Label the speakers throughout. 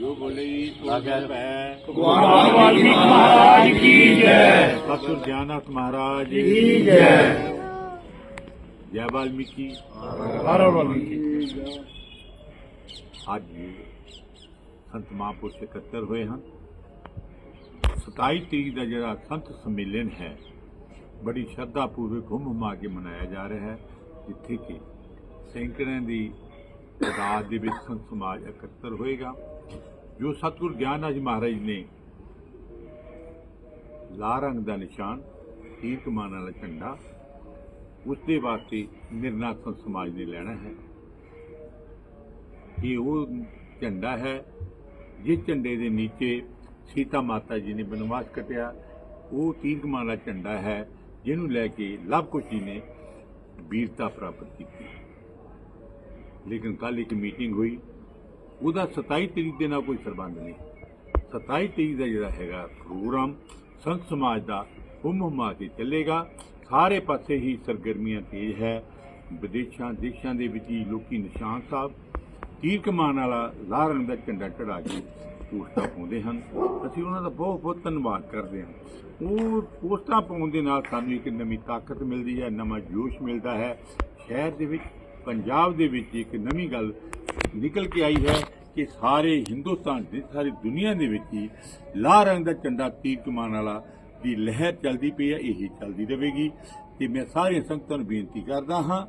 Speaker 1: ਜੋ ਬੋਲੇ ਪੈ
Speaker 2: ਮਹਾਰਾਜ ਕੀ ਜੈ।
Speaker 1: ਸਤਿਗੁਰ ਗਿਆਨਨਾਥ ਮਹਾਰਾਜ।
Speaker 2: ਕੀ ਜੈ।
Speaker 1: ਜੈ ਵਾਲਮੀਕੀ।
Speaker 2: ਹਰ ਵਾਲਮੀਕ।
Speaker 1: ਅੱਜ ਸੰਤ ਮਹਾਂਪੁਰਸ਼ ਇਕੱਤਰ ਹੋਏ ਹਨ। 27 ਤਰੀਕ ਦਾ ਜਿਹੜਾ ਸੰਤ ਸੰਮੇਲਨ ਹੈ ਬੜੀ ਸ਼ਰਧਾ ਪੂਰਵਕ ਹੁੰਮ ਹੁਮਾ ਕੇ ਮਨਾਇਆ ਜਾ ਰਿਹਾ ਹੈ। ਜਿੱਥੇ ਕਿ ਸੈਂਕੜਿਆਂ ਦੀ ਰਾਜ ਦੇ ਵਿੱਚ ਸੰਤ ਸਮਾਜ ਇਕੱਤਰ ਹੋਏਗਾ, ਜੋ ਸਤਿਗੁਰ ਗਿਆਨਨਾਥ ਜੀ ਮਹਾਰਾਜ ਨੇ ਲਾਲ ਰੰਗ ਦਾ ਨਿਸ਼ਾਨ ਤੀਰ ਕਮਾਨ ਵਾਲਾ ਝੰਡਾ ਉਸ ਦੇ ਵਾਸਤੇ ਨਿਰਣਾ ਸੰਤ ਸਮਾਜ ਨੇ ਲੈਣਾ ਹੈ। ਇਹ ਉਹ ਝੰਡਾ ਹੈ, ਜਿਸ ਝੰਡੇ ਦੇ ਨੀਚੇ ਸੀਤਾ ਮਾਤਾ ਜੀ ਨੇ ਬਨਵਾਸ ਕੱਟਿਆ। ਉਹ ਤੀਰ ਕਮਾਨ ਵਾਲਾ ਝੰਡਾ ਹੈ, ਜਿਹਨੂੰ ਲੈ ਕੇ ਲਵ ਕੁਸ਼ੀ ਨੇ ਵੀਰਤਾ ਪ੍ਰਾਪਤ ਕੀਤੀ। ਲੇਕਿਨ ਕੱਲ ਇੱਕ ਮੀਟਿੰਗ ਹੋਈ। ਉਹਦਾ 27 ਤਰੀਕ ਦੇ ਨਾਲ ਕੋਈ ਸਰਬੰਧ ਨਹੀਂ। 27 ਤਰੀਕ ਦਾ ਜਿਹੜਾ ਹੈਗਾ ਪ੍ਰੋਗਰਾਮ ਸੰਤ ਸਮਾਜ ਦਾ ਹੁਮ ਹੁਮਾ ਕੇ ਚੱਲੇਗਾ। ਸਾਰੇ ਪਾਸੇ ਹੀ ਸਰਗਰਮੀਆਂ ਤੇਜ਼ ਹੈ। ਵਿਦੇਸ਼ਾਂ, ਦੇਸ਼ਾਂ ਦੇ ਵਿੱਚ ਹੀ ਲੋਕੀ ਨਿਸ਼ਾਨ ਸਾਹਿਬ ਤੀਰ ਕਮਾਨ ਵਾਲਾ ਲਾਲ ਦਾ ਝੰਡਾ ਚੜਾ ਕੇ ਪੋਸਟਾਂ ਪਾਉਂਦੇ ਹਨ। ਅਸੀਂ ਉਹਨਾਂ ਦਾ ਬਹੁਤ ਬਹੁਤ ਧੰਨਵਾਦ ਕਰਦੇ ਹਾਂ। ਉਹ ਪੋਸਟਾਂ ਪਾਉਣ ਦੇ ਨਾਲ ਸਾਨੂੰ ਇੱਕ ਨਵੀਂ ਤਾਕਤ ਮਿਲਦੀ ਹੈ, ਨਵਾਂ ਜੋਸ਼ ਮਿਲਦਾ ਹੈ। ਸ਼ਹਿਰ ਦੇ ਵਿੱਚ ਪੰਜਾਬ ਦੇ ਵਿੱਚ ਇੱਕ ਨਵੀਂ ਗੱਲ ਨਿਕਲ ਕੇ ਆਈ ਹੈ ਕਿ ਸਾਰੇ ਹਿੰਦੁਸਤਾਨ ਦੇ, ਸਾਰੀ ਦੁਨੀਆ ਦੇ ਵਿੱਚ ਹੀ ਲਾਲ ਰੰਗ ਦਾ ਝੰਡਾ ਤੀਰ ਕਮਾਨ ਵਾਲਾ ਦੀ ਲਹਿਰ ਚੱਲਦੀ ਪਈ ਹੈ, ਇਹੀ ਚੱਲਦੀ ਰਹੇਗੀ। ਤੇ ਮੈਂ ਸਾਰੇ ਸੰਗਤਾਂ ਨੂੰ ਬੇਨਤੀ ਕਰਦਾ ਹਾਂ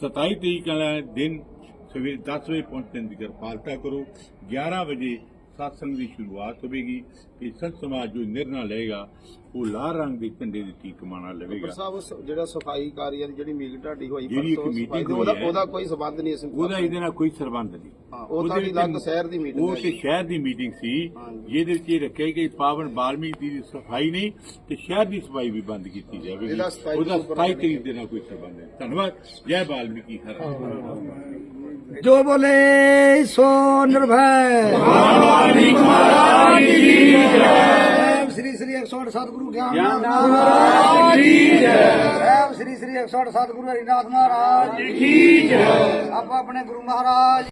Speaker 1: 27 ਤਰੀਕ ਵਾਲਾ ਦਿਨ ਸਵੇਰੇ 10 ਵਜੇ ਪਹੁੰਚਣ ਦੀ ਕਿਰਪਾਲਤਾ ਕਰੋ। 11 ਵਜੇ satsang ਦੀ ਸ਼ੁਰੂਆਤ ਹੋਵੇਗੀ ਕਿ ਸੰਤ ਸਮਾਜ ਜੋ ਨਿਰਣਾ ਲਏਗਾ ਉਹ ਲਾਲ ਰੰਗ ਦੇ ਝੰਡੇ ਦੀ ਤੀਕ ਕਮਾਣਾ ਲਵੇਗਾ।
Speaker 3: ਪਰ ਸਾਹਿਬ ਸ- ਜਿਹੜਾ ਸਫ਼ਾਈ ਕਾਰੀਆਂ ਦੀ ਜਿਹੜੀ ਮੀਟਿੰਗ ਢਾਡੀ ਹੋਈ
Speaker 1: ਜਿਹੜੀ ਇੱਕ
Speaker 3: ਸਫ਼ਾਈ ਉਹਦਾ। ਉਹਦਾ ਕੋਈ ਸਬੰਧ ਨਹੀਂ ਅਸੀਂ
Speaker 1: ਉਹਦਾ ਇਹਦੇ ਨਾਲ ਕੋਈ ਸਰਬੰਧ ਨਹੀਂ।
Speaker 3: ਉਹ
Speaker 1: ਉਹਦੇ
Speaker 3: ਤਾਂ ਅਲੱਗ ਸ਼ਹਿਰ ਦੀ meeting
Speaker 1: ਉਹ ਤੇ। ਸ਼ਹਿਰ ਦੀ ਮੀਟਿੰਗ ਸੀ। ਜਿਹਦੇ ਵਿੱਚ ਇਹ ਰੱਖਿਆ ਕਿ ਪਾਵਨ ਬਾਲਮੀਕ ਦੀ ਸਫ਼ਾਈ ਨਹੀਂ ਤੇ ਸ਼ਹਿਰ ਦੀ ਸਫ਼ਾਈ ਵੀ ਬੰਦ ਕੀਤੀ ਜਾਵੇਗੀ।
Speaker 3: ਇਹਦਾ 27
Speaker 1: ਉਹਦਾ
Speaker 3: ਤੋਂ
Speaker 1: 27 ਤਰੀਕ ਦੇ ਨਾਲ ਕੋਈ ਸੰਬੰਧ ਨਹੀਂ। ਧੰਨਵਾਦ। ਜੈ ਬਾਲਮੀਕੀ ਹਰ
Speaker 4: ਜੋ ਬੋਲੇ ਸੋ ਨਿਰਭੈ। ਸ੍ਰੀ ਸ੍ਰੀ 108 ਸਤਿਗੁਰੂ ਗਿਆਨਨਾਥ
Speaker 2: ਮਹਾਰਾਜ ਕੀ ਜੈ।
Speaker 4: ਸਾਹਿਬ ਸ੍ਰੀ ਸ੍ਰੀ 108 ਸਤਿਗੁਰੂ ਹਰੀਨਾਥ ਮਹਾਰਾਜ
Speaker 2: ਕੀ ਜੈ।
Speaker 4: ਆਪਾਂ ਆਪਣੇ ਗੁਰੂ ਮਹਾਰਾਜ